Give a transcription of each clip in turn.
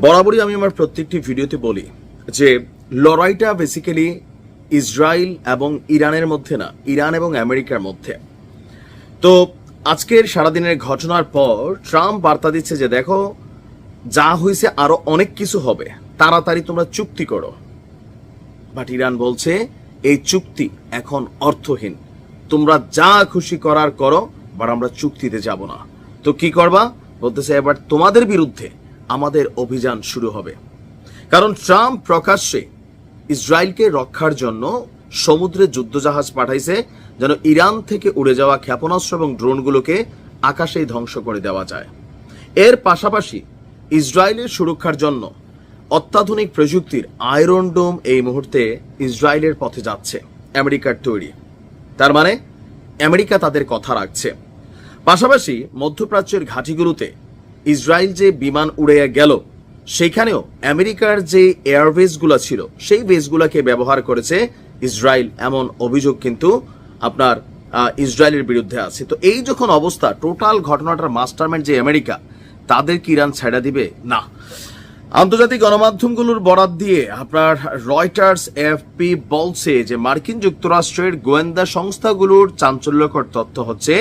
বরাবরই আমি আমার প্রত্যেকটি ভিডিওতে বলি যে লড়াইটা বেসিক্যালি ইসরায়েল এবং ইরানের মধ্যে না, ইরান এবং আমেরিকার মধ্যে। তো আজকের সারাদিনের ঘটনার পর ট্রাম্প বার্তা দিচ্ছে যে দেখো, যা হয়েছে আরও অনেক কিছু হবে, তাড়াতাড়ি তোমরা চুক্তি করো। বাট ইরান বলছে, এই চুক্তি এখন অর্থহীন। তোমরা যা খুশি করার করো বাট আমরা চুক্তিতে যাব না। তো কি করবা? বলতেছে, এবার তোমাদের বিরুদ্ধে আমাদের অভিযান শুরু হবে। কারণ ট্রাম্প প্রকাশ্যে ইসরায়েলকে রক্ষার জন্য সমুদ্রে যুদ্ধজাহাজ পাঠাইছে, যেন ইরান থেকে উড়ে যাওয়া ক্ষেপণাস্ত্র এবং ড্রোনগুলোকে আকাশেই ধ্বংস করে দেওয়া যায়। এর পাশাপাশি ইসরায়েলের সুরক্ষার জন্য অত্যাধুনিক প্রযুক্তির আয়রন ডোম এই মুহূর্তে ইসরায়েলের পথে যাচ্ছে, আমেরিকার তৈরি। তার মানে আমেরিকা তাদের কথা রাখছে। পাশাপাশি মধ্যপ্রাচ্যের ঘাঁটিগুলোতে ইসরায়েল যে বিমান উড়ে গেল, সেখানেও আমেরিকার যে এয়ারবেসগুলো ছিল, সেই বেসগুলোকে ব্যবহার করেছে ইসরায়েল। এমন অভিযোগ কিন্তু আপনার ইসরায়েলের বিরুদ্ধে আছে। তো এই যখন অবস্থা, টোটাল ঘটনাটার মাস্টারমাইন্ড যে আমেরিকা, তাদের কি ইরান ছেড়া দিবে? না। আন্তর্জাতিক গণমাধ্যমগুলোর বরাত দিয়ে আপনার রয়টার্স এফপি বলছে যে মার্কিন যুক্তরাষ্ট্রের গোয়েন্দা সংস্থাগুলোর চাঞ্চল্যকর তথ্য হচ্ছে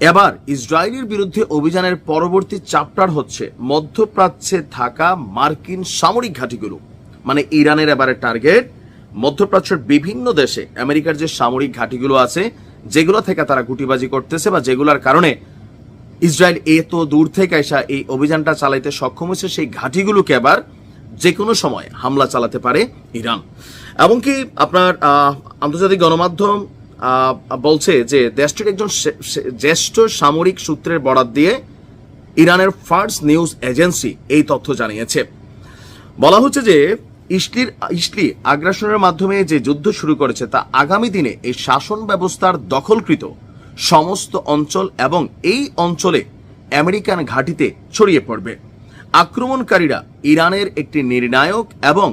এবার ইসরায়েলের বিরুদ্ধে অভিযানের পরবর্তী চাপ্টার হচ্ছে মধ্যপ্রাচ্যে থাকা মার্কিন সামরিক ঘাঁটিগুলো। মানে ইরানের এবারে টার্গেট, মধ্যপ্রাচ্যের বিভিন্ন দেশে আমেরিকার যে সামরিক ঘাঁটিগুলো আছে, যেগুলো থেকে তারা গুটিবাজি করতেছে বা যেগুলোর কারণে ইসরায়েল এত দূর থেকে এসা এই অভিযানটা চালাইতে সক্ষম হয়েছে, সেই ঘাঁটিগুলোকে আবার যে কোনো সময় হামলা চালাতে পারে ইরান। এমনকি আপনার আন্তর্জাতিক গণমাধ্যম বলছে যে দেশটির একজন জ্যেষ্ঠ সামরিক সূত্রের বরাত দিয়ে ইরানের ফার্স্ট নিউজ এজেন্সি এই তথ্য জানিয়েছে। বলা হচ্ছে যে ইসলির, ইসলি আগ্রাসনের মাধ্যমে যে যুদ্ধ শুরু করেছে তা আগামী দিনে এই শাসন ব্যবস্থার দখলকৃত সমস্ত অঞ্চল এবং এই অঞ্চলে আমেরিকান ঘাঁটিতে ছড়িয়ে পড়বে। আক্রমণকারীরা ইরানের একটি নির্ণায়ক এবং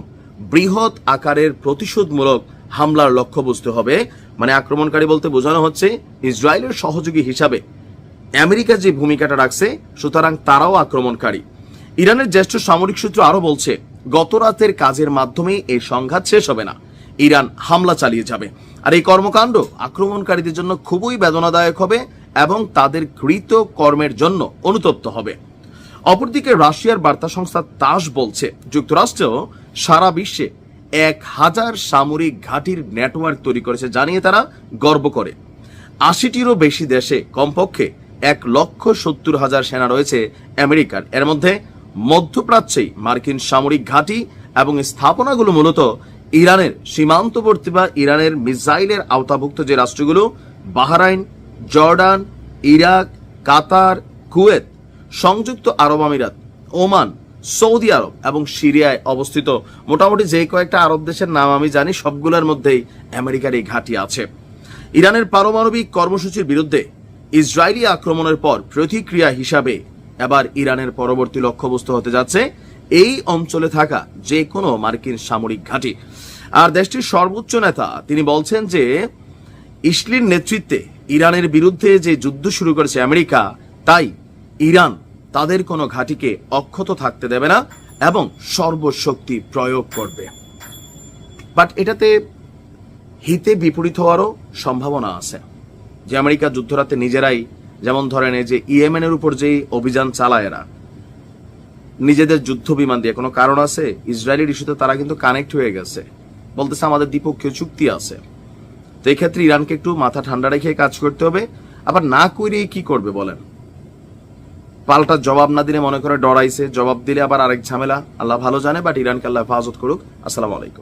বৃহৎ আকারের প্রতিশোধমূলক হামলার লক্ষ্যবস্তু হবে মানে আক্রমণকারী বলতে বোঝানো হচ্ছে ইসরায়েলের সহযোগী হিসাবে আমেরিকা যে ভূমিকাটা রাখছে, সুতরাং তারাও আক্রমণকারী। ইরানের জ্যেষ্ঠ সামরিক সূত্র আরও বলছে, গত রাতের কাজের মাধ্যমে এই সংঘাত শেষ হবে না। ইরান হামলা চালিয়ে যাবে। আর এই কর্মকাণ্ড আক্রমণকারীদের জন্য খুবই বেদনাদায়ক হবে এবং তাদের কৃত কর্মের জন্য অনুতপ্ত হবে। অপরদিকে রাশিয়ার বার্তা সংস্থা তাস বলছে, যুক্তরাষ্ট্র সারা বিশ্বে এক হাজার সামরিক ঘাঁটির নেটওয়ার্ক তৈরি করেছে জানিয়ে তারা গর্ব করে। আশিটিরও বেশি দেশে কমপক্ষে এক লক্ষ সত্তর হাজার সেনা রয়েছে আমেরিকার। এর মধ্যে মধ্যপ্রাচ্যেই মার্কিন সামরিক ঘাঁটি এবং স্থাপনাগুলো মূলত ইরানের সীমান্তবর্তী বা ইরানের মিসাইলের আওতাভুক্ত যে রাষ্ট্রগুলো, Bahrain, Jordan, Iraq, Qatar, Kuwait, সংযুক্ত আরব আমিরাত, ওমান সৌদি আরব এবং সিরিয়ায় অবস্থিত। মোটামুটি যে কয়েকটা আরব দেশের নাম আমি জানি, সবগুলোর মধ্যেই আমেরিকার এই ঘাঁটি আছে। ইরানের পারমাণবিক কর্মসূচির বিরুদ্ধে ইসরায়েলি আক্রমণের পর প্রতিক্রিয়া হিসাবে এবার ইরানের পরবর্তী লক্ষ্যবস্তু হতে যাচ্ছে এই অঞ্চলে থাকা যে কোনো মার্কিন সামরিক ঘাঁটি। আর দেশটির সর্বোচ্চ নেতা, তিনি বলছেন যে ইসলির নেতৃত্বে ইরানের বিরুদ্ধে যে যুদ্ধ শুরু করেছে আমেরিকা, তাই ইরান তাদের কোনো ঘাঁটিকে অক্ষত থাকতে দেবে না এবং সর্বশক্তি প্রয়োগ করবে। বাট এটাতে হিতে বিপরীত হওয়ারও সম্ভাবনা আছে। যে আমেরিকা যুদ্ধরাতে নিজেরাই, যেমন ধরেন যে ইয়েমেনের উপর যেই অভিযান চালায় এরা, নিজেদের যুদ্ধ বিমান দিয়ে, কোনো কারণ আছে? ইসরায়েলের ইস্যুতে তারা কিন্তু কানেক্ট হয়ে গেছে। বলতেছে আমাদের দ্বিপক্ষীয় চুক্তি আছে। তো এই ক্ষেত্রে ইরানকে একটু মাথা ঠান্ডা রেখে কাজ করতে হবে। আবার না করেই কি করবে বলেন? পাল্টা জবাব না দিলে মনে করে ডরাইছে, জবাব দিলে আবার আরেক ঝামেলা। আল্লাহ ভালো জানে বাট ইরানকে আল্লাহ হেফাজত করুক। আসসালামু আলাইকুম।